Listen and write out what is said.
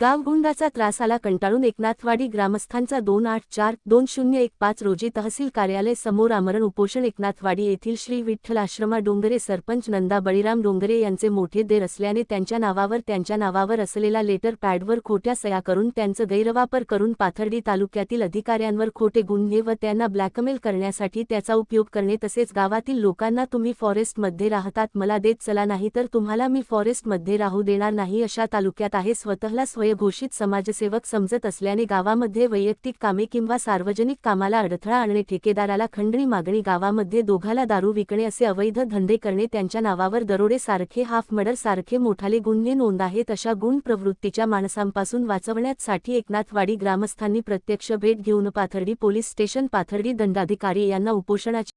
गावगुंडाचा त्रासाला कंटाळून एकनाथवाडी ग्रामस्थांचा दोन आठ चार दोन शून्य एक पाच रोजी तहसील कार्यालय समोर आमरण उपोषण एकनाथवाडी येथील श्री विठ्ठल आश्रमा डोंगरे सरपंच नंदा बळीराम डोंगरे यांचे मोठे देर असल्याने त्यांच्या नावावर त्यांच्या नावावर असलेला लेटर पॅडवर खोट्या सया करून त्यांचं गैरवापर करून पाथर्डी तालुक्यातील अधिकाऱ्यांवर खोटे गुन्हे व त्यांना ब्लॅकमेल करण्यासाठी त्याचा उपयोग करणे तसेच गावातील लोकांना तुम्ही फॉरेस्टमध्ये राहतात मला देत चला नाही तर तुम्हाला मी फॉरेस्टमध्ये राहू देणार नाही अशा तालुक्यात आहे. स्वतःला स्वयंघोषित समाजसेवक समजत असल्याने गावामध्ये वैयक्तिक कामे किंवा सार्वजनिक कामाला अडथळा आणणे ठेकेदाराला खंडणी मागणी गावामध्ये दोघाला दारू विकणे असे अवैध धंदे करणे त्यांच्या नावावर दरोडे सारखे हाफ मर्डर सारखे मोठाले गुन्हे नोंद आहेत अशा गुण प्रवृत्तीच्या माणसांपासून वाचवण्यासाठी एकनाथवाडी ग्रामस्थांनी प्रत्यक्ष भेट घेऊन पाथर्डी पोलीस स्टेशन पाथर्डी दंडाधिकारी यांना उपोषणाची